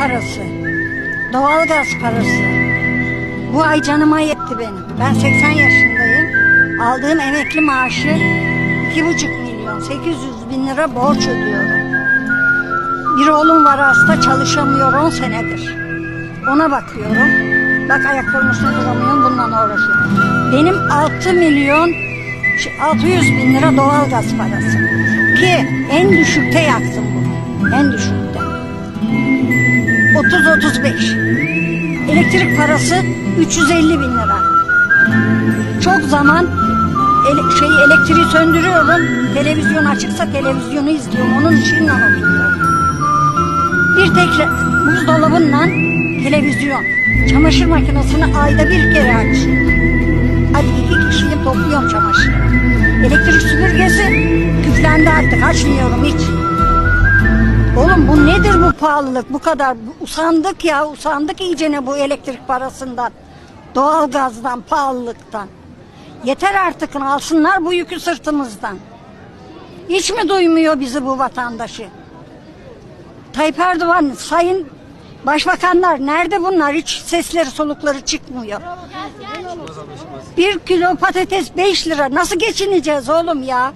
parası, doğalgaz parası. Bu ay canıma yetti benim. Ben 80 yaşındayım. Aldığım emekli maaşı 2,5 milyon 800 bin lira borç ödüyorum. Bir oğlum var hasta çalışamıyor 10 senedir. Ona bakıyorum. Bak ayaklarımın üstüne duramıyorum bununla uğraşıyorum. Benim 6 milyon şey, 600 bin lira doğalgaz parası. Ki en düşükte yaktım bunu. En düşükte. 30-35. Elektrik parası 350 bin lira. Çok zaman ele, şey elektriği söndürüyorum. Televizyon açıksa televizyonu izliyorum. Onun ışığıyla oturuyorum. Bir tek buzdolabınla televizyon. Çamaşır makinesini ayda bir kere açıyorum. Hadi iki kişiyim topluyorum çamaşırı. Elektrik süpürgesi küflendi artık açmıyorum hiç. Bu pahalılık bu kadar? Usandık ya usandık iyicene bu elektrik parasından. Doğalgazdan, pahalılıktan. Yeter artık alsınlar bu yükü sırtımızdan. Hiç mi duymuyor bizi bu vatandaşı? Tayyip Erdoğan, sayın başbakanlar nerede bunlar? Hiç sesleri solukları çıkmıyor. Bir kilo patates 5 lira. Nasıl geçineceğiz oğlum ya?